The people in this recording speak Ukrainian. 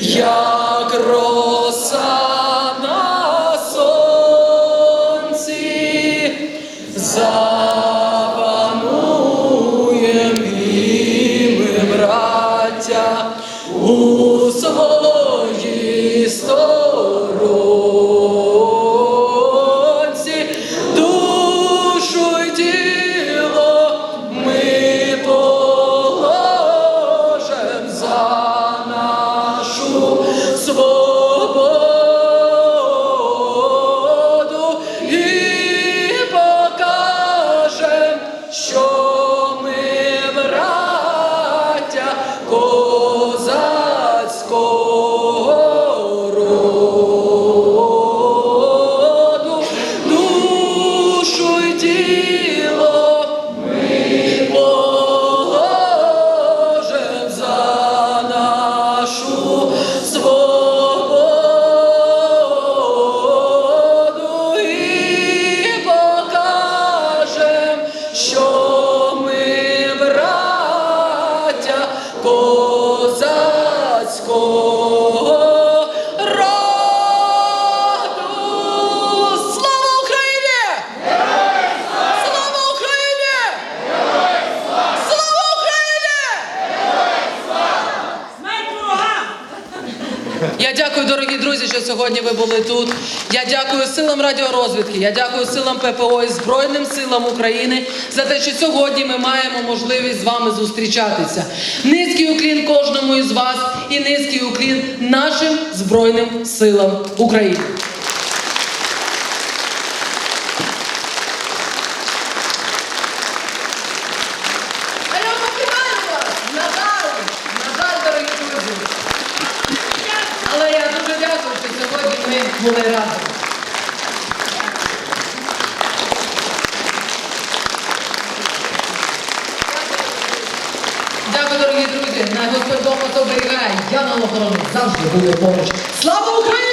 Як роса на сонці, запануєм і ми, браття, у своїй сторонці, Я дякую, дорогі друзі, що сьогодні ви були тут. Я дякую силам радіорозвідки, я дякую силам ППО і Збройним силам України за те, що сьогодні ми маємо можливість з вами зустрічатися. Низький уклін кожному із вас і низький уклін нашим Збройним силам України. А я покидаю вас! На жаль, на жаль, дорогі друзі. Але я дуже дякую, що сьогодні ми були разом. Дякую, дорогі друзі. Най Господь Бог оберігає. Я на охорону завжди буду поруч. Слава Україні!